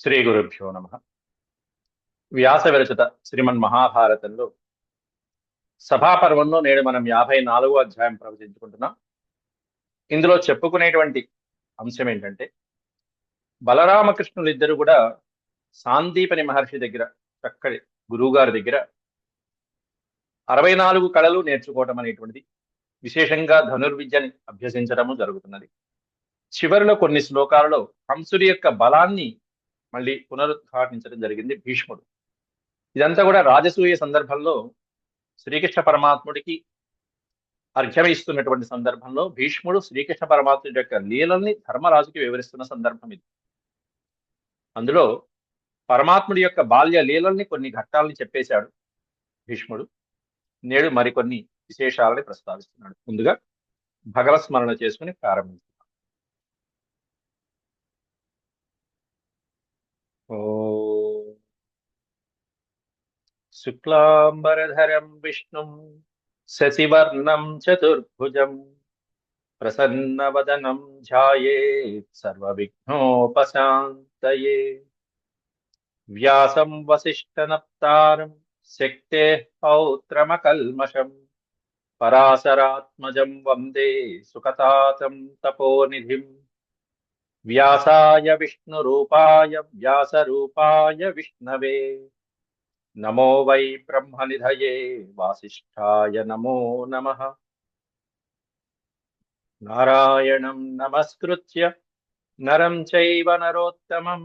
శ్రీ గురుభ్యో నమ. వ్యాస విరచిత శ్రీమన్ మహాభారతంలో సభాపర్వంలో నేడు మనం యాభై నాలుగో అధ్యాయం ప్రవచించుకుంటున్నాం. ఇందులో చెప్పుకునేటువంటి అంశం ఏంటంటే బలరామకృష్ణులు ఇద్దరు కూడా సాందీపని మహర్షి దగ్గర చక్కటి గురువుగారి దగ్గర అరవై నాలుగు కళలు నేర్చుకోవటం అనేటువంటిది విశేషంగా ధనుర్విద్యని అభ్యసించడము జరుగుతున్నది. చివరిలో కొన్ని శ్లోకాలలో హంసుడి యొక్క బలాన్ని మళ్ళీ పునరుద్ఘాటించడం జరిగింది భీష్ముడు. ఇదంతా కూడా రాజసూయ సందర్భంలో శ్రీకృష్ణ పరమాత్ముడికి అర్ఘ్యమిస్తున్నటువంటి సందర్భంలో భీష్ముడు శ్రీకృష్ణ పరమాత్ముడి యొక్క లీలల్ని ధర్మరాజుకి వివరిస్తున్న సందర్భం ఇది. అందులో పరమాత్ముడి యొక్క బాల్య లీలల్ని కొన్ని ఘట్టాలని చెప్పేశాడు భీష్ముడు. నేడు మరికొన్ని విశేషాలని ప్రస్తావిస్తున్నాడు. ముందుగా భగవత్ స్మరణ చేసుకుని ప్రారంభించాడు శుక్లాంబరధరం విష్ణుం శశివర్ణం చతుర్భుజం ప్రసన్నవదనం ధ్యాయేత్ సర్వవిఘ్నోపశాంతయే. వ్యాసం వసిష్ఠనప్తారం శక్తే పౌత్రమకల్మషం పరాశరాత్మజం వందే సుకతాతం తపోనిధిం. వ్యాసాయ విష్ణురూపాయ వ్యాసరూపాయ విష్ణవే. నమో వై బ్రహ్మనిధయే వాసిష్ఠాయ నమో నమ. నారాయణం నమస్కృత్య నరం చైవ నరోత్తమం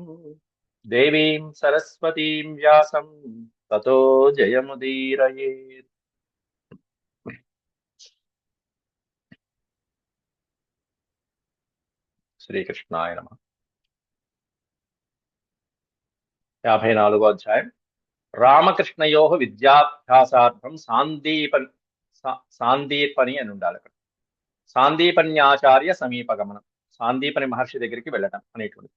దేవీం సరస్వతీం వ్యాసం తతో జయముదీరయేత్. శ్రీకృష్ణాయ నమ. యాభై నాలుగో అధ్యాయం. రామకృష్ణయో విద్యాభ్యాసార్థం సాందీపన్ సాందీపని అని ఉండాలి అక్కడ. సాందీపన్యాచార్య సమీపగమనం. సాందీపని మహర్షి దగ్గరికి వెళ్ళటం అనేటువంటిది.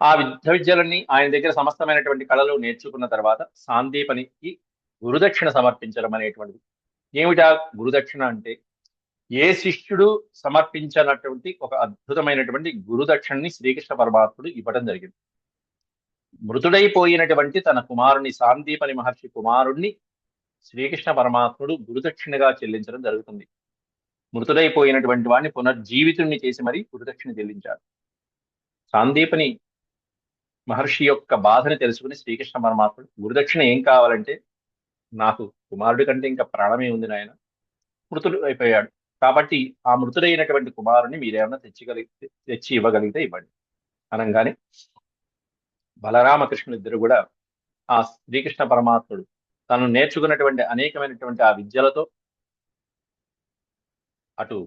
ఆ విద్య విద్యలన్నీ ఆయన దగ్గర సమస్తమైనటువంటి కళలు నేర్చుకున్న తర్వాత సాందీపనికి గురుదక్షిణ సమర్పించడం అనేటువంటిది. ఏమిటా గురుదక్షిణ అంటే? ఏ శిష్యుడు సమర్పించినటువంటి ఒక అద్భుతమైనటువంటి గురుదక్షిణని శ్రీకృష్ణ పరమాత్ముడు ఇవ్వడం జరిగింది. మృతుడైపోయినటువంటి తన కుమారుని సాందీపని మహర్షి కుమారుణ్ణి శ్రీకృష్ణ పరమాత్ముడు గురుదక్షిణగా చెల్లించడం జరుగుతుంది. మృతుడైపోయినటువంటి వాడిని పునర్జీవితుణ్ణి చేసి మరీ గురుదక్షిణ చెల్లించాడు. సాందీపని మహర్షి యొక్క బాధని తెలుసుకుని శ్రీకృష్ణ పరమాత్ముడు గురుదక్షిణ ఏం కావాలంటే నాకు కుమారుడి కంటే ఇంకా ప్రాణమే ఉంది నాయన మృతుడు అయిపోయాడు. కాబట్టి ఆ మృతుడైనటువంటి కుమారుని మీరేమైనా తెచ్చిగలిగితే తెచ్చి ఇవ్వగలిగితే ఇవ్వండి. అనగానే బలరామకృష్ణులు ఇద్దరు కూడా ఆ శ్రీకృష్ణ పరమాత్ముడు తను నేర్చుకున్నటువంటి అనేకమైనటువంటి ఆ విద్యలతో అటు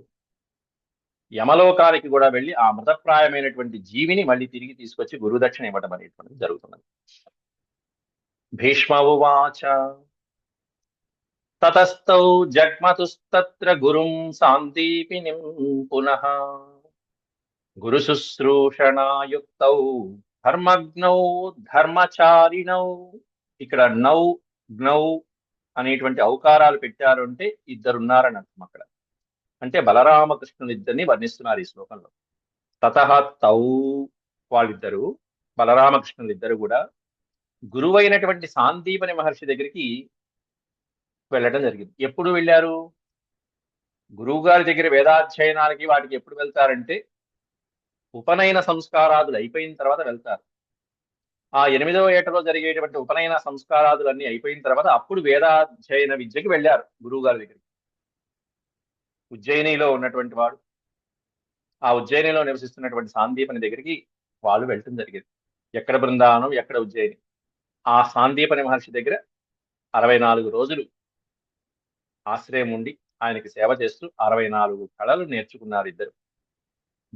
యమలోకానికి కూడా వెళ్ళి ఆ మృతప్రాయమైనటువంటి జీవిని మళ్ళీ తిరిగి తీసుకొచ్చి గురుదక్షిణ ఇవ్వడం అనేటువంటిది జరుగుతున్నది. భీష్మ ఉవాచ తతస్థౌ జగ్మతుస్తత్ర గురుం సాందీపినిం పునః గురు శుశ్రూషణాయుక్తౌ ధర్మజ్ఞౌ ధర్మచారిణౌ. ఇక్కడ నౌ జ్ఞౌ అనేటువంటి అవకారాలు పెట్టారు అంటే ఇద్దరున్నారని అర్థం అక్కడ. అంటే బలరామకృష్ణులు ఇద్దరిని వర్ణిస్తున్నారు ఈ శ్లోకంలో. తత తౌ వాళ్ళిద్దరు బలరామకృష్ణులు ఇద్దరు కూడా గురువైనటువంటి సాందీపని మహర్షి దగ్గరికి వెళ్ళడం జరిగింది. ఎప్పుడు వెళ్ళారు? గురువు గారి దగ్గర వేదాధ్యయనాలకి వాటికి ఎప్పుడు వెళ్తారంటే ఉపనయన సంస్కారాదులు అయిపోయిన తర్వాత వెళ్తారు. ఆ ఎనిమిదవ ఏటలో జరిగేటువంటి ఉపనయన సంస్కారాదులు అన్ని అయిపోయిన తర్వాత అప్పుడు వేదాధ్యయన విద్యకి వెళ్ళారు గురువు గారి దగ్గరికి. ఉజ్జయినిలో ఉన్నటువంటి వాడు ఆ ఉజ్జయినిలో నివసిస్తున్నటువంటి సాందీపని దగ్గరికి వాళ్ళు వెళ్ళటం జరిగింది. ఎక్కడ బృందావనం ఎక్కడ ఉజ్జయిని? ఆ సాందీపని మహర్షి దగ్గర అరవై నాలుగు రోజులు ఆశ్రయం ఉండి ఆయనకి సేవ చేస్తూ అరవై నాలుగు కళలు నేర్చుకున్నారు ఇద్దరు.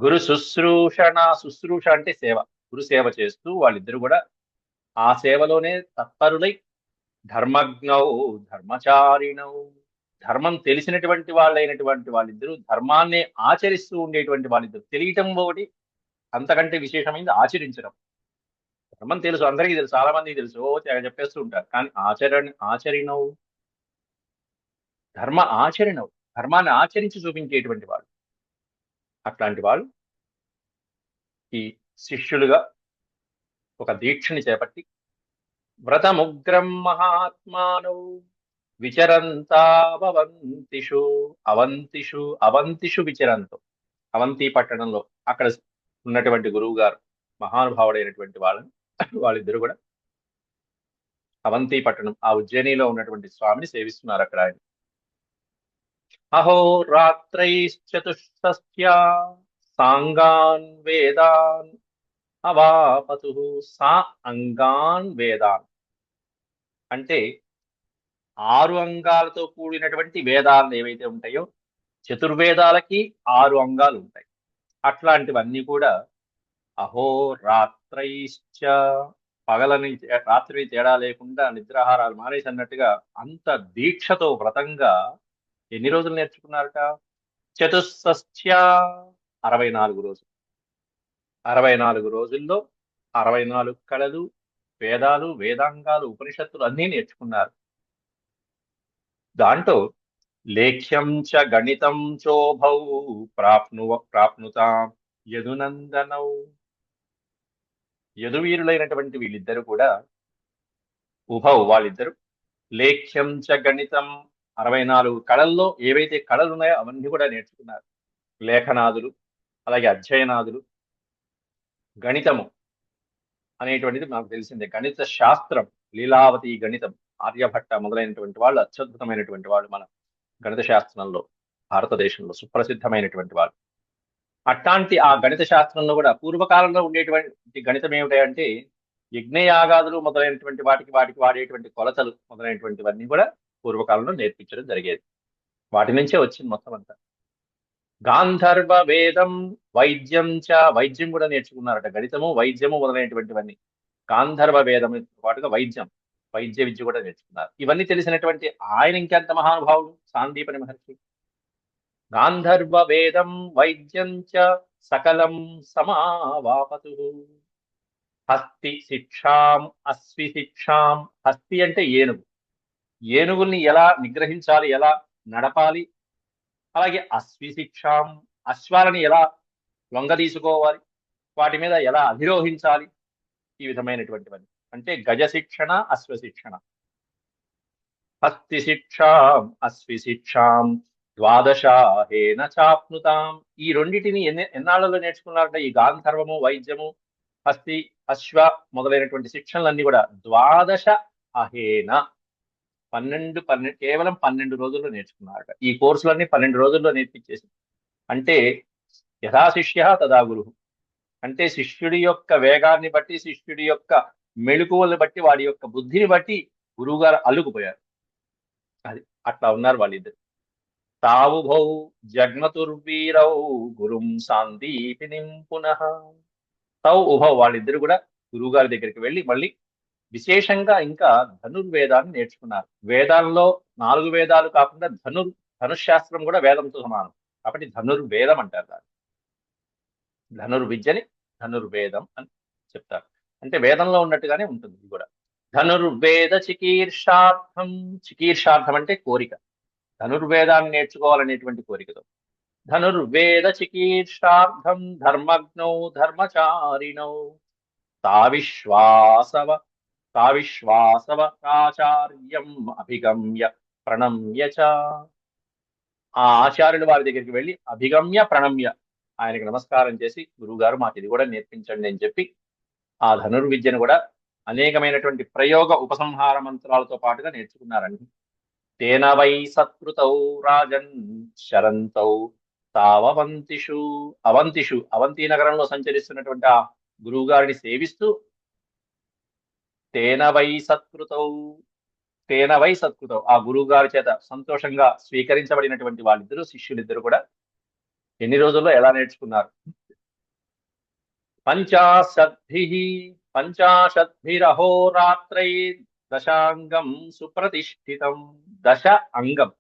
గురు శుశ్రూషణ శుశ్రూష అంటే సేవ. గురు సేవ చేస్తూ వాళ్ళిద్దరు కూడా ఆ సేవలోనే తత్పరులై ధర్మజ్ఞౌ ధర్మచారిణౌ. ధర్మం తెలిసినటువంటి వాళ్ళైనటువంటి వాళ్ళిద్దరూ ధర్మాన్ని ఆచరిస్తూ ఉండేటువంటి వాళ్ళిద్దరు. తెలియటం ఒకటి అంతకంటే విశేషమైంది ఆచరించడం. ధర్మం తెలుసు అందరికీ తెలుసు చాలా మందికి తెలుసు. ఓ తెగ చెప్పేస్తూ ఉంటారు. కానీ ఆచరణ ఆచరినవు ధర్మ ఆచరణవు ధర్మాన్ని ఆచరించి చూపించేటువంటి వాడు అట్లాంటి వాళ్ళు ఈ శిష్యులుగా ఒక దీక్షని చేపట్టి వ్రతముగ్రం మహాత్మానౌ విచరంతావంతిషు అవంతిషు అవంతిషు విచరంతో. అవంతి పట్టణంలో అక్కడ ఉన్నటువంటి గురువు గారు మహానుభావుడైనటువంటి వాళ్ళని వాళ్ళిద్దరు కూడా అవంతి పట్టణం ఆ ఉజ్జయినిలో ఉన్నటువంటి స్వామిని సేవిస్తున్నారు అక్కడ ఆయన. అహోరాత్రైశ్చతుష్టస్య సాంగాన్ వేదాన్ అవాపతు సా అంగాన్ వేదాన్. అంటే ఆరు అంగాలతో కూడినటువంటి వేదాలు ఏవైతే ఉంటాయో చతుర్వేదాలకి ఆరు అంగాలు ఉంటాయి. అట్లాంటివన్నీ కూడా అహో రాత్రైశ్చ పగలని రాత్రి తేడా లేకుండా నిద్రాహారాలు మానేసి అన్నట్టుగా అంత దీక్షతో వ్రతంగా ఎన్ని రోజులు నేర్చుకున్నారట? చతుస్సస్య అరవై నాలుగు రోజులు. అరవై నాలుగు రోజుల్లో అరవై నాలుగు కళలు వేదాలు వేదాంగాలు ఉపనిషత్తులు అన్నీ నేర్చుకున్నారు. దాంట్లో లేఖ్యం చ గణితం చోభౌ ప్రాప్ను ప్రాప్నుతాం యదునందనౌ. యదువీరులైనటువంటి వీళ్ళిద్దరూ కూడా ఉభౌ వాళ్ళిద్దరు లేఖ్యం చ గణితం అరవై నాలుగు కళల్లో ఏవైతే కళలు ఉన్నాయో అవన్నీ కూడా నేర్చుకున్నారు. లేఖనాదులు అలాగే అధ్యయనాదులు గణితము అనేటువంటిది నాకు తెలిసిందే. గణిత శాస్త్రం లీలావతి గణితం ఆర్యభట్ట మొదలైనటువంటి వాళ్ళు అత్యద్భుతమైనటువంటి వాళ్ళు మన గణిత శాస్త్రంలో భారతదేశంలో సుప్రసిద్ధమైనటువంటి వాళ్ళు. అట్లాంటి ఆ గణిత శాస్త్రంలో కూడా పూర్వకాలంలో ఉండేటువంటి గణితం ఏమిటంటే యజ్ఞయాగాదులు మొదలైనటువంటి వాటికి వాటికి వాడేటువంటి కొలతలు మొదలైనటువంటివన్నీ కూడా పూర్వకాలంలో నేర్పించడం జరిగేది. వాటి నుంచే వచ్చింది మొత్తం అంతా. గాంధర్వ వేదం వైద్యం చ వైద్యం కూడా నేర్చుకున్నారట. గణితము వైద్యము మొదలైనటువంటివన్నీ. గాంధర్వ వేదం పాటుగా వైద్యం వైద్య విద్య కూడా నేర్చుకున్నారు. ఇవన్నీ తెలిసినటువంటి ఆయన ఇంకెంత మహానుభావుడు? సాందీపని మహర్షి. గాంధర్వ వేదం వైద్యం చ సకలం సమావాపతు. హస్తి శిక్షాం అశ్వి శిక్షాం. హస్తి అంటే ఏనుగు. ఏనుగుల్ని ఎలా నిగ్రహించాలి ఎలా నడపాలి అలాగే అశ్విశిక్షాం అశ్వాలని ఎలా లొంగదీసుకోవాలి వాటి మీద ఎలా అధిరోహించాలి ఈ విధమైనటువంటివన్నీ. అంటే గజ శిక్షణ అశ్వశిక్షణ. హస్తి శిక్షాం అశ్విశిక్షాం ద్వాదశాహేన చాప్నుతాం. ఈ రెండింటిని ఎన్ని ఎన్నాళ్ళలో నేర్చుకున్నారంటే ఈ గాంధర్వము వైద్యము హస్తి అశ్వ మొదలైనటువంటి శిక్షణలన్నీ కూడా ద్వాదశ అహేన పన్నెండు పన్నెండు కేవలం పన్నెండు రోజుల్లో నేర్చుకున్నారట. ఈ కోర్సులన్నీ పన్నెండు రోజుల్లో నేర్పించేసి. అంటే యథా శిష్య తదా గురువు అంటే శిష్యుడి యొక్క వేగాన్ని బట్టి శిష్యుడి యొక్క మెళుకువల్ని బట్టి వాడి యొక్క బుద్ధిని బట్టి గురువుగారు అల్లుకుపోయారు. అది అట్లా ఉన్నారు వాళ్ళిద్దరు. తావుభౌ జగ్మతుర్వీరౌ గురుం సాందీపినిం పునః. తౌ ఉభౌ వాళ్ళిద్దరు కూడా గురువు గారి దగ్గరికి వెళ్ళి మళ్ళీ విశేషంగా ఇంకా ధనుర్వేదాన్ని నేర్చుకున్నారు. వేదాల్లో నాలుగు వేదాలు కాకుండా ధనుర్ ధనుశాస్త్రం కూడా వేదంతో సమానం. కాబట్టి ధనుర్వేదం అంటారు దాన్ని. ధనుర్విద్యని ధనుర్వేదం అని చెప్తారు. అంటే వేదంలో ఉన్నట్టుగానే ఉంటుంది ఇది కూడా. ధనుర్వేద చికీర్షార్థం. చికీర్షార్థం అంటే కోరిక. ధనుర్వేదాన్ని నేర్చుకోవాలనేటువంటి కోరికతో ధనుర్వేద చికీర్షార్థం. ధర్మజ్ఞౌ ధర్మచారిణౌ. తావిశ్వాసవ తావిశ్వాసవ ఆచార్యం అభిగమ్య ప్రణమ్య చ. ఆ ఆచార్యులు వారి దగ్గరికి వెళ్ళి అభిగమ్య ప్రణమ్య ఆయనకి నమస్కారం చేసి గురువుగారు మాకు ఇది కూడా నేర్పించండి అని చెప్పి ఆ ధనుర్విద్యను కూడా అనేకమైనటువంటి ప్రయోగ ఉపసంహార మంత్రాలతో పాటుగా నేర్చుకున్నారండి. తేన వై సత్కృతౌ రాజన్ శరంతౌ తావవంతిషు అవంతిషు అవంతి నగరంలో సంచరిస్తున్నటువంటి ఆ గురువుగారిని సేవిస్తూ తేన వై సత్కృతౌ. తేన వై సత్కృతౌ. ఆ గురువు గారి చేత సంతోషంగా స్వీకరించబడినటువంటి వాళ్ళిద్దరూ శిష్యులిద్దరు కూడా ఎన్ని రోజుల్లో ఎలా నేర్చుకున్నారు? పంచాశద్భి పంచాశద్భిరహోరాత్రై దశాంగం సుప్రతిష్ఠితం. దశ అంగం.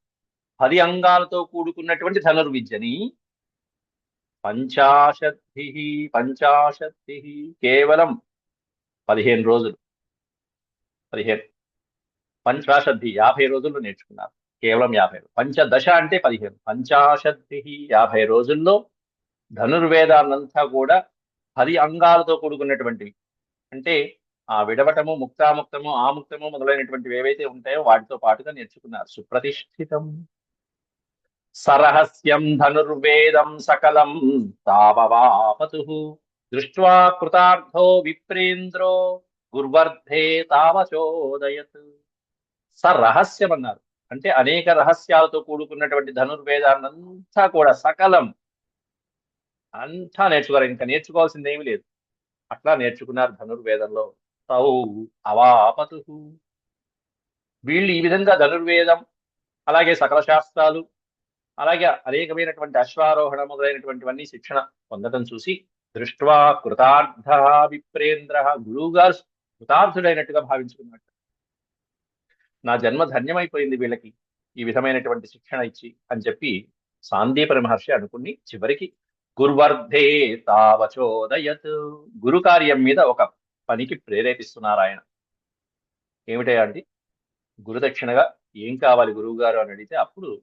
పది అంగాలతో కూడుకున్నటువంటి ధనుర్విద్యని పంచాశద్భి పంచాశద్భి కేవలం పదిహేను రోజులు. పదిహేను పంచాశద్ధి యాభై రోజుల్లో నేర్చుకున్నారు. కేవలం యాభై పంచదశ అంటే పదిహేను. పంచాశద్ధి యాభై రోజుల్లో ధనుర్వేదాన్నంతా కూడా పది అంగాలతో కూడుకున్నటువంటివి. అంటే ఆ విడవటము ముక్తాముక్తము ఆముక్తము మొదలైనటువంటివి ఏవైతే ఉంటాయో వాటితో పాటుగా నేర్చుకున్నారు. సుప్రతిష్ఠితం. సరహస్యం ధనుర్వేదం సకలం తావవాపతు. దృష్ట్వా కృతార్థో విప్రేంద్రో. గుర్వర్ధే తామచోదయత్ స రహస్యం అన్నారు అంటే అనేక రహస్యాలతో కూడుకున్నటువంటి ధనుర్వేదాన్నంతా కూడా సకలం. అంతా నేర్చుకోరు ఇంకా నేర్చుకోవాల్సింది ఏమీ లేదు. అట్లా నేర్చుకున్నారు ధనుర్వేదంలో. తౌ అవాపతు. వీళ్ళు ఈ విధంగా ధనుర్వేదం అలాగే సకల శాస్త్రాలు అలాగే అనేకమైనటువంటి అశ్వారోహణ మొదలైనటువంటివన్నీ శిక్షణ పొందడం చూసి దృష్ట్వా కృతార్థ విప్రేంద్ర గురువు గారు కృతార్థుడైనట్టుగా భావించుకున్నట్టు నా జన్మ ధన్యమైపోయింది వీళ్ళకి. ఈ విధమైనటువంటి శిక్షణ ఇచ్చి అని చెప్పి సాందీపని మహర్షి అనుకుని చివరికి గుర్వర్ధే తావచోదయత్ గురు కార్యం మీద ఒక పనికి ప్రేరేపిస్తున్నారు ఆయన. ఏమిటా అండి? గురుదక్షిణగా ఏం కావాలి గురువు గారు అని అడిగితే అప్పుడు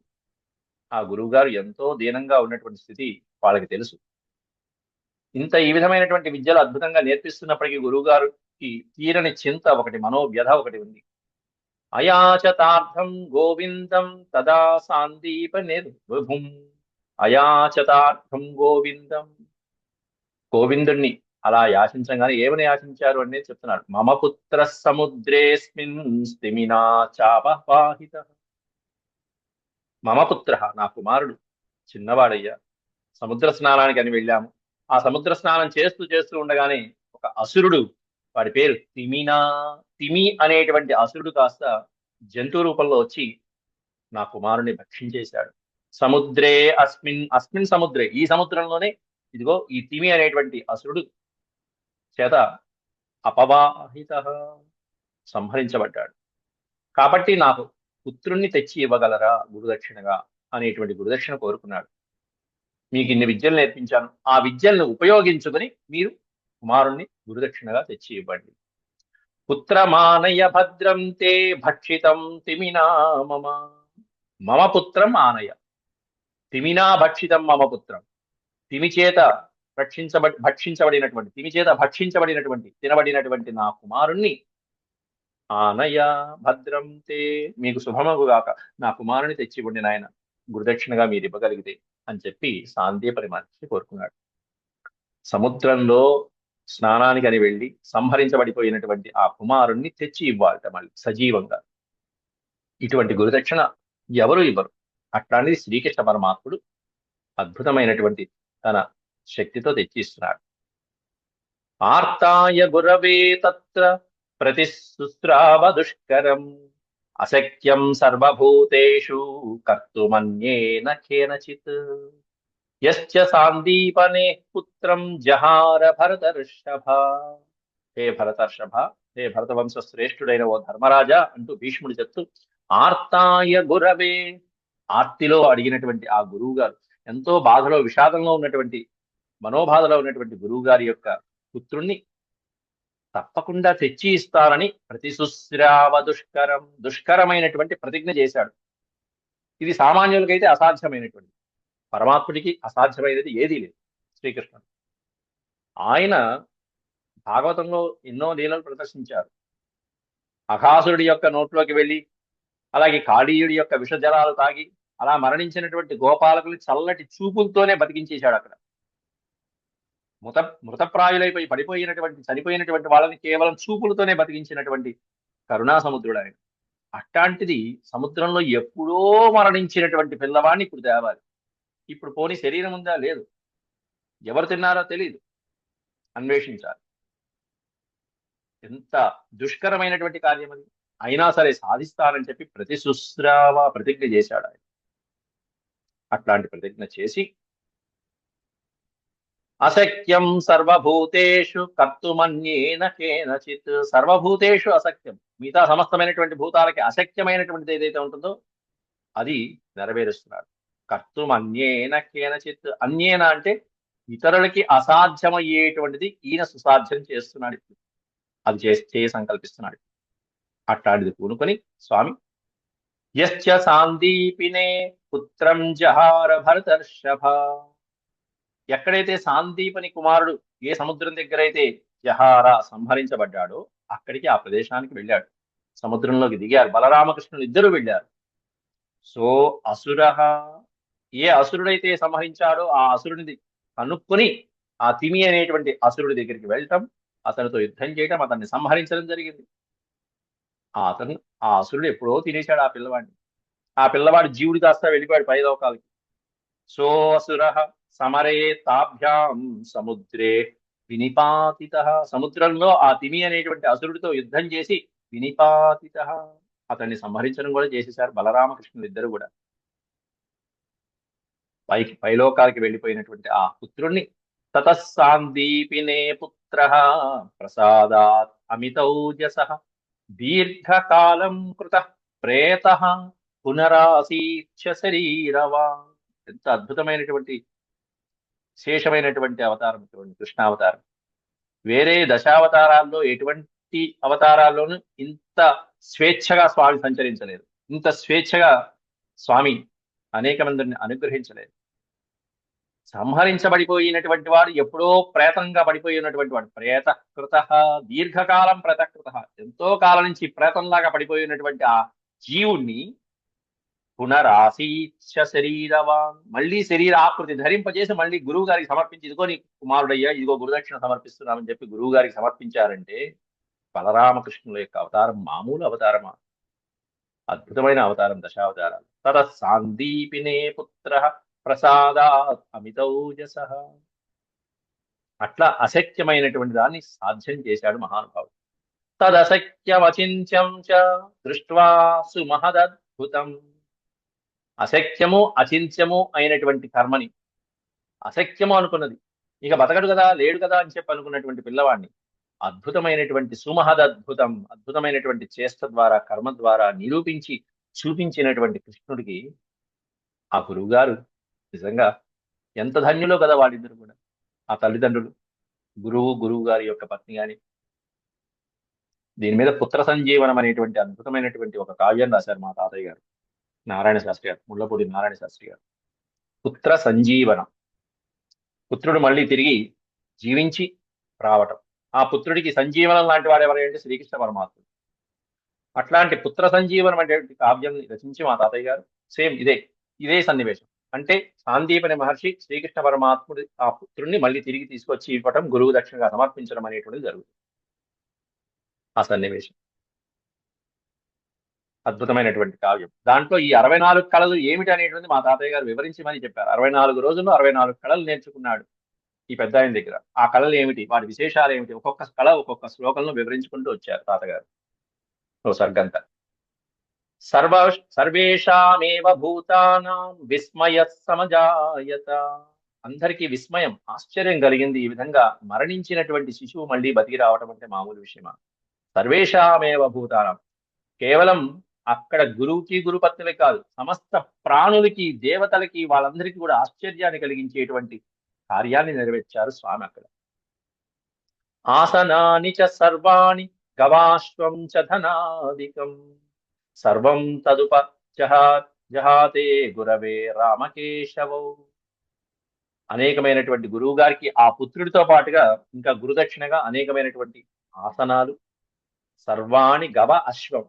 ఆ గురువుగారు ఎంతో దీనంగా ఉన్నటువంటి స్థితి వాళ్ళకి తెలుసు. ఇంత ఈ విధమైనటువంటి విద్యలు అద్భుతంగా నేర్పిస్తున్నప్పటికీ గురువుగారు గారికి తీరని చింత ఒకటి మనోవ్యధ ఒకటి ఉంది. అయాచతార్థం గోవిందం తదా సాందీప నిర్భుం అయాచతార్థం గోవిందం. గోవిందుణ్ణి అలా యాచించగానే ఏమని యాచించారు అనేది చెప్తున్నాడు మమ పుత్ర సముద్రేస్మిన్ స్థిమినా చాపవాహిత. మమ పుత్ర నా కుమారుడు చిన్నవాడయ్యా. సముద్ర స్నానానికి అని వెళ్ళాము. ఆ సముద్ర స్నానం చేస్తూ చేస్తూ ఉండగానే ఒక అసురుడు వాడి పేరు తిమినా తిమి అనేటువంటి అసురుడు కాస్త జంతు రూపంలో వచ్చి నా కుమారుని భక్షించేశాడు సముద్రే అస్మిన్ అస్మిన్ సముద్రే ఈ సముద్రంలోనే ఇదిగో ఈ తిమి అనేటువంటి అసురుడు చేత అపవాహిత సంహరించబడ్డాడు. కాబట్టి నాకు పుత్రుణ్ణి తెచ్చి ఇవ్వగలరా గురుదక్షిణగా అనేటువంటి గురుదక్షిణ కోరుకున్నాడు. మీకు ఇన్ని విద్యలు నేర్పించాను. ఆ విద్యలను ఉపయోగించుకొని మీరు కుమారుణ్ణి గురుదక్షిణగా తెచ్చి ఇవ్వండి పుత్రమానయ భద్రం తే భక్షితం తిమినా మమ. మమ పుత్రం ఆనయ తిమినా భక్షితం మమ పుత్రం. తిమి చేత భక్షించబడినటువంటి తిమి చేత భక్షించబడినటువంటి తినబడినటువంటి నా కుమారుణ్ణి ఆనయ భద్రం తే. మీకు శుభమగుగాక నా కుమారుని తెచ్చివ్వండి నాయన. గురుదక్షిణగా మీరు ఇవ్వగలిగితే అని చెప్పి సాందీపని మహర్షి కోరుకున్నాడు. సముద్రంలో స్నానానికి అని వెళ్ళి సంహరించబడిపోయినటువంటి ఆ కుమారుణ్ణి తెచ్చి ఇవ్వాలట మళ్ళీ సజీవంగా. ఇటువంటి గురుదక్షిణ ఎవరు ఇవ్వరు. అట్లాంటిది శ్రీకృష్ణ పరమాత్ముడు అద్భుతమైనటువంటి తన శక్తితో తెచ్చిస్తున్నాడు. ఆర్తాయ గురవే తత్ర ప్రతిశుస్రావ దుష్కరం అశక్యం సర్వభూతేషు కర్తుమన్యేన కేనచిత్. యశ్చ సాందీపనే పుత్రం జహార భరతర్షభ. హే భరతర్షభ హే భరతవంశ శ్రేష్ఠుడైన ఓ ధర్మరాజా అంటూ భీష్ముడు చెప్తూ ఆర్తాయ గురవే. ఆర్తిలో అడిగినటువంటి ఆ గురువు గారు ఎంతో బాధలో విషాదంలో ఉన్నటువంటి మనోబాధలో ఉన్నటువంటి గురువు గారి యొక్క పుత్రుణ్ణి తప్పకుండా తెచ్చి ఇస్తారని ప్రతిశుశ్రావ దుష్కరం దుష్కరమైనటువంటి ప్రతిజ్ఞ చేశాడు. ఇది సామాన్యులకైతే అసాధ్యమైనటువంటి పరమాత్ముడికి అసాధ్యమైనది ఏదీ లేదు. శ్రీకృష్ణుడు. ఆయన భాగవతంలో ఎన్నో లీలలు ప్రదర్శించారు. అఘాసురుడి యొక్క నోట్లోకి వెళ్ళి అలాగే కాళీయుడి యొక్క విషజలాలు తాగి అలా మరణించినటువంటి గోపాలకులు చల్లటి చూపులతోనే బతికించేశాడు అక్కడ. మృత మృతప్రాయులైపోయి పడిపోయినటువంటి చనిపోయినటువంటి వాళ్ళని కేవలం చూపులతోనే బతికించినటువంటి కరుణా సముద్రుడు ఆయన. అట్లాంటిది సముద్రంలో ఎప్పుడో మరణించినటువంటి పిల్లవాడిని ఇప్పుడు తేవాలి. ఇప్పుడు పోనీ శరీరం ఉందా? లేదు. ఎవరు తిన్నారో తెలియదు అన్వేషించాలి. ఎంత దుష్కరమైనటువంటి కార్యం అది. అయినా సరే సాధిస్తానని చెప్పి ప్రతి శుశ్రావ ప్రతిజ్ఞ చేశాడు ఆయన. అట్లాంటి ప్రతిజ్ఞ చేసి అసఖ్యం సర్వభూతేషు కర్తుమన్యేన కేనచిత్. సర్వభూతేషు అసఖ్యం. మిగతా సమస్తమైనటువంటి భూతాలకి అసఖ్యమైనటువంటిది ఏదైతే ఉంటుందో అది నెరవేరుస్తున్నాడు. కర్తుమన్యేన కేనచిత్ అన్యేన అంటే ఇతరులకి అసాధ్యమయ్యేటువంటిది ఈయన సుసాధ్యం చేస్తున్నాడు ఇప్పుడు. అది చేస్తే సంకల్పిస్తున్నాడు. అట్లాంటిది పూనుకొని స్వామి. యశ్చ సాందీపినే పుత్రం జహార భరతర్షభ. ఎక్కడైతే సాందీపని కుమారుడు ఏ సముద్రం దగ్గర అయితే జహార సంహరించబడ్డాడో అక్కడికి ఆ ప్రదేశానికి వెళ్ళాడు. సముద్రంలోకి దిగారు. బలరామకృష్ణులు ఇద్దరు వెళ్ళారు. సో అసురహ ఏ అసురుడైతే సంహరించాడో ఆ అసురుడిని కనుక్కొని ఆ తిమి అనేటువంటి అసురుడి దగ్గరికి వెళ్ళటం అతనితో యుద్ధం చేయటం అతన్ని సంహరించడం జరిగింది. ఆ అతను ఆ అసురుడు ఎప్పుడో తినేశాడు ఆ పిల్లవాడిని. ఆ పిల్లవాడు జీవుడి కాస్త వెళ్ళిపోయాడు పైలోకాలకి సో అసుర సమరే తాభ్యాం సముద్రే వినిపాతిత. సముద్రంలో ఆ తిమి అనేటువంటి అసురుడితో యుద్ధం చేసి వినిపాతిత. అతన్ని సంహరించడం కూడా చేసేశారు బలరామకృష్ణులు ఇద్దరు కూడా. పైకి పైలోకాలకి వెళ్ళిపోయినటువంటి ఆ పుత్రుణ్ణి. తతస్సాందీపినే పుత్ర ప్రసాదాత్ అమితౌజస దీర్ఘకాలం కృత ప్రేత పునరాసీక్ష శరీరవా. ఎంత అద్భుతమైనటువంటి విశేషమైనటువంటి అవతారం ఇటువంటి కృష్ణావతారం. వేరే దశావతారాల్లో ఎటువంటి అవతారాల్లోనూ ఇంత స్వేచ్ఛగా స్వామి సంచరించలేదు. ఇంత స్వేచ్ఛగా స్వామి అనేక మందిని అనుగ్రహించలేదు. సంహరించబడిపోయినటువంటి వాడు ఎప్పుడో ప్రేతంగా పడిపోయినటువంటి వాడు. ప్రేత కృత దీర్ఘకాలం ప్రేతకృత. ఎంతో కాలం నుంచి ప్రేతంలాగా పడిపోయి ఉన్నటువంటి ఆ జీవుణ్ణి పునరాసీచ శరీరవాన్. మళ్ళీ శరీర ఆకృతి ధరింపజేసి మళ్ళీ గురువు గారికి సమర్పించి ఇదిగో నీ కుమారుడయ్యా ఇదిగో గురుదక్షిణ సమర్పిస్తున్నామని చెప్పి గురువు గారికి సమర్పించారంటే బలరామకృష్ణుల యొక్క అవతారం మామూలు అవతారమా? అద్భుతమైన అవతారం దశావతారాలు. తద సాందీపినే పుత్ర. ప్రసాదాత్ అమితౌజస. అట్లా అశక్యమైనటువంటి దాన్ని సాధ్యం చేశాడు మహానుభావుడు. తదశక్యమచింత్యం చ దృష్ట్వా సుమహదద్భుతం. అశక్యము అచింత్యము అయినటువంటి కర్మని అశక్యము అనుకున్నది. ఇక బతకడు కదా లేడు కదా అని చెప్పి అనుకున్నటువంటి పిల్లవాడిని అద్భుతమైనటువంటి సుమహదద్భుతం అద్భుతమైనటువంటి చేష్ట ద్వారా కర్మ ద్వారా నిరూపించి చూపించినటువంటి కృష్ణుడికి ఆ గురువుగారు నిజంగా ఎంత ధన్యులో కదా వాళ్ళిద్దరు కూడా. ఆ తల్లిదండ్రులు గురువు గురువు గారి యొక్క పత్ని కానీ దీని మీద పుత్ర సంజీవనం అనేటువంటి అద్భుతమైనటువంటి ఒక కావ్యం రాశారు మా తాతయ్య గారు. నారాయణ శాస్త్రి గారు ముళ్ళపూడి నారాయణ శాస్త్రి గారు. పుత్ర సంజీవనం. పుత్రుడు మళ్ళీ తిరిగి జీవించి రావటం. ఆ పుత్రుడికి సంజీవనం లాంటి వాడు ఎవరంటే శ్రీకృష్ణ పరమాత్ముడు. అట్లాంటి పుత్ర సంజీవనం అనేటువంటి కావ్యం రచించి మా తాతయ్య గారు. సేమ్ ఇదే ఇదే సన్నివేశం. అంటే సాందీపని మహర్షి శ్రీకృష్ణ పరమాత్ముడి ఆ పుత్రుణ్ణి మళ్ళీ తిరిగి తీసుకొచ్చి ఇవ్వటం గురువు దక్షిణగా సమర్పించడం అనేటువంటిది జరుగుతుంది. ఆ సన్నివేశం. అద్భుతమైనటువంటి కావ్యం. దాంట్లో ఈ అరవై నాలుగు కళలు ఏమిటి అనేటువంటి మా తాతయ్య గారు వివరించి మని చెప్పారు. అరవై నాలుగు రోజుల్లో అరవై నాలుగు కళలు నేర్చుకున్నాడు ఈ పెద్ద ఆయన దగ్గర. ఆ కళలు ఏమిటి? వాటి విశేషాలు ఏమిటి? ఒక్కొక్క కళ ఒక్కొక్క శ్లోకంలో వివరించుకుంటూ వచ్చారు తాతగారు. ఓ సర్గంతా సర్వ సర్వేషామేవ భూతానాం విస్మయ సమజాయత. అందరికీ విస్మయం ఆశ్చర్యం కలిగింది ఈ విధంగా మరణించినటువంటి శిశువు మళ్ళీ బతికి రావటం అంటే మామూలు విషయమా? సర్వేషామేవ భూతానం. కేవలం అక్కడ గురువుకి గురుపత్నులకి కాదు సమస్త ప్రాణులకి దేవతలకి వాళ్ళందరికీ కూడా ఆశ్చర్యాన్ని కలిగించేటువంటి కార్యాన్ని నెరవేర్చారు స్వామి అక్కడ. ఆసనాని చ సర్వాణి గవాశ్వం చ ధనాదికం సర్వం తదుప జహా జహాతే గురవే రామకేశవౌ. అనేకమైనటువంటి గురువు గారికి ఆ పుత్రుడితో పాటుగా ఇంకా గురుదక్షిణగా అనేకమైనటువంటి ఆసనాలు సర్వాణి గవ అశ్వం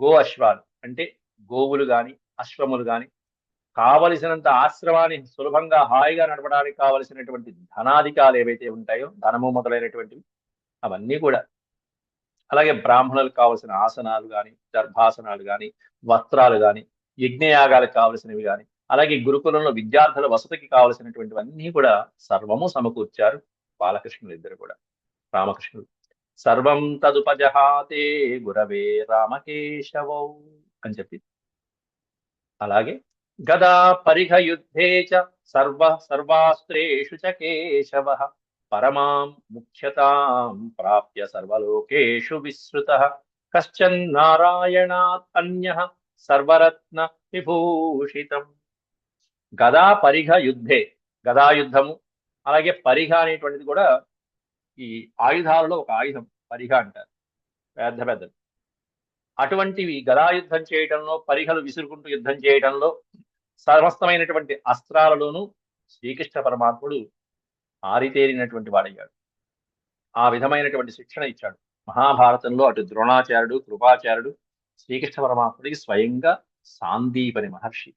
గో అశ్వాలు అంటే గోవులు గాని అశ్వములు గాని కావలసినంత ఆశ్రమాన్ని సులభంగా హాయిగా నడపడానికి కావలసినటువంటి ధనాధికాలు ఏవైతే ఉంటాయో ధనము మొదలైనటువంటివి అవన్నీ కూడా అలాగే బ్రాహ్మణులకు కావలసిన ఆసనాలు కానీ గర్భాసనాలు కానీ వస్త్రాలు కానీ యజ్ఞయాగాలకు కావలసినవి కానీ అలాగే గురుకులంలో విద్యార్థుల వసతికి కావలసినటువంటివన్నీ కూడా సర్వము సమకూర్చారు బాలకృష్ణులు ఇద్దరు కూడా. రామకృష్ణుడు. సర్వం తదుపజహాతే గురవే రామకేశవౌ అని చెప్పి. అలాగే గదా పరిఘ యుద్ధే చ సర్వ సర్వాస్త్రేషు చ కేశవ. పరమాం ముఖ్యతాం ప్రాప్య సర్వలోకేషు విశ్రుత కశ్చన్ నారాయణాత్ అన్య సర్వరత్న విభూషితం. గదా పరిఘ యుద్ధే గదా యుద్ధము. అలాగే పరిఘ అనేటువంటిది కూడా ఈ ఆయుధాలలో ఒక ఆయుధం పరిఘ అంటారు. పెద్ద పెద్దది. అటువంటివి గదాయుద్ధం చేయడంలో పరిఘలు విసురుకుంటూ యుద్ధం చేయడంలో సమస్తమైనటువంటి అస్త్రాలలోనూ శ్రీకృష్ణ పరమాత్ముడు ఆరితేరినటువంటి వాడయ్యాడు. ఆ విధమైనటువంటి శిక్షణ ఇచ్చాడు. మహాభారతంలో అటు ద్రోణాచార్యుడు కృపాచార్యుడు శ్రీకృష్ణ పరమాత్ముడికి స్వయంగా సాందీపని మహర్షి.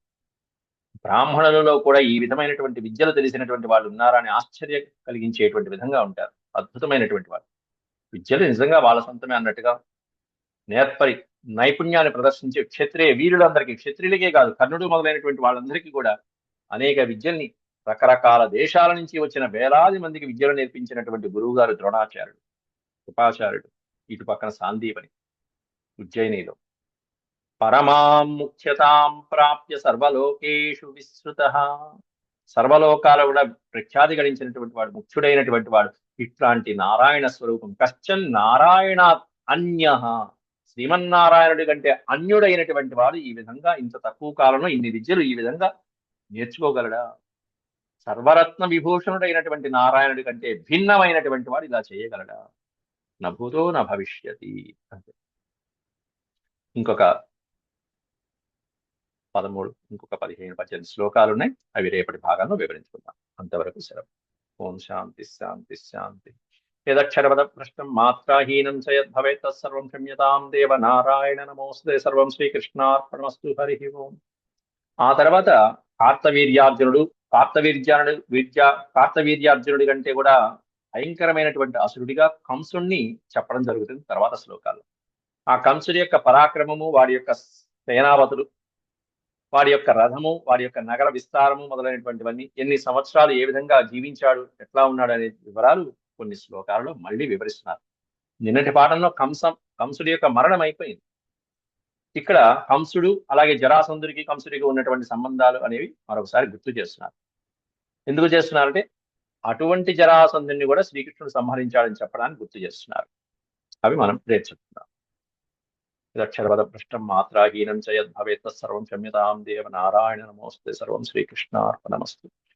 బ్రాహ్మణులలో కూడా ఈ విధమైనటువంటి విద్యలు తెలిసినటువంటి వాళ్ళు ఉన్నారా అని ఆశ్చర్య కలిగించేటువంటి విధంగా ఉంటారు. అద్భుతమైనటువంటి వాళ్ళు. విద్యలు నిజంగా వాళ్ళ సొంతమే అన్నట్టుగా. నేర్పరి నైపుణ్యాన్ని ప్రదర్శించే క్షత్రియ వీరులందరికీ క్షత్రియులకే కాదు కర్ణుడు మొదలైనటువంటి వాళ్ళందరికీ కూడా అనేక విద్యల్ని రకరకాల దేశాల నుంచి వచ్చిన వేలాది మందికి విద్యలు నేర్పించినటువంటి గురువు గారు ద్రోణాచార్యుడు కృపాచార్యుడు ఇటు పక్కన సాందీపని ఉజ్జయినిలో. పరమాం ముఖ్యతాం ప్రాప్య సర్వలోకేషు విస్తృత. సర్వలోకాల కూడా ప్రఖ్యాతి గడించినటువంటి వాడు ముఖ్యుడైనటువంటి వాడు ఇట్లాంటి నారాయణ స్వరూపం. కశ్చన్ నారాయణ అన్య. శ్రీమన్నారాయణుడి కంటే అన్యుడైనటువంటి వాడు ఈ విధంగా ఇంత తక్కువ కాలంలో ఇన్ని విద్యలు ఈ విధంగా నేర్చుకోగలడా? సర్వరత్న విభూషణుడైనటువంటి నారాయణుడి కంటే భిన్నమైనటువంటి వాడు ఇలా చేయగలడా? నభూతో నా భవిష్యతి అంతే. ఇంకొక పదమూడు ఇంకొక పదిహేను పద్దెనిమిది శ్లోకాలు ఉన్నాయి. అవి రేపటి భాగాల్లో వివరించుకుందాం. అంతవరకు సెలవు. ఓం శాంతి శాంతి శాంతి. యదక్షరపద ప్రశ్నం మాత్రాహీనం చ యద్భవేత్ తత్సర్వం క్షమ్యతాం దేవ నారాయణ నమోస్తే. సర్వం శ్రీకృష్ణార్పణమస్తు. హరి ఓం. ఆ తర్వాత కార్తవీర్యార్జునుడు కార్తవీర్యానుడు వీర్య కార్తవీర్యార్జునుడి కంటే కూడా భయంకరమైనటువంటి అసురుడిగా కంసుణ్ణి చెప్పడం జరుగుతుంది తర్వాత శ్లోకాల్లో ఆ కంసుడి యొక్క పరాక్రమము వాడి యొక్క సేనావతులు వాడి యొక్క రథము వాడి యొక్క నగర విస్తారము మొదలైనటువంటివన్నీ ఎన్ని సంవత్సరాలు ఏ విధంగా జీవించాడు ఎట్లా ఉన్నాడు అనే వివరాలు కొన్ని శ్లోకాలలో మళ్ళీ వివరిస్తున్నారు. నిన్నటి పాఠంలో కంసం కంసుడి యొక్క మరణం అయిపోయింది. ఇక్కడ కంసుడు అలాగే జరాసంధుడికి కంసుడికి ఉన్నటువంటి సంబంధాలు అనేవి మరొకసారి గుర్తు చేస్తున్నారు. ఎందుకు చేస్తున్నారంటే అటువంటి జరాసందుని కూడా శ్రీకృష్ణుడు సంహరించాడని చెప్పడానికి గుర్తు చేస్తున్నారు. అవి మనం నేర్చుకుందాం చెప్తున్నాం. పృష్టం మాత్రాహీనం చ సర్వం క్షమ్యతాం దేవ నారాయణ నమోస్తే. సర్వం శ్రీకృష్ణార్పణమస్తు.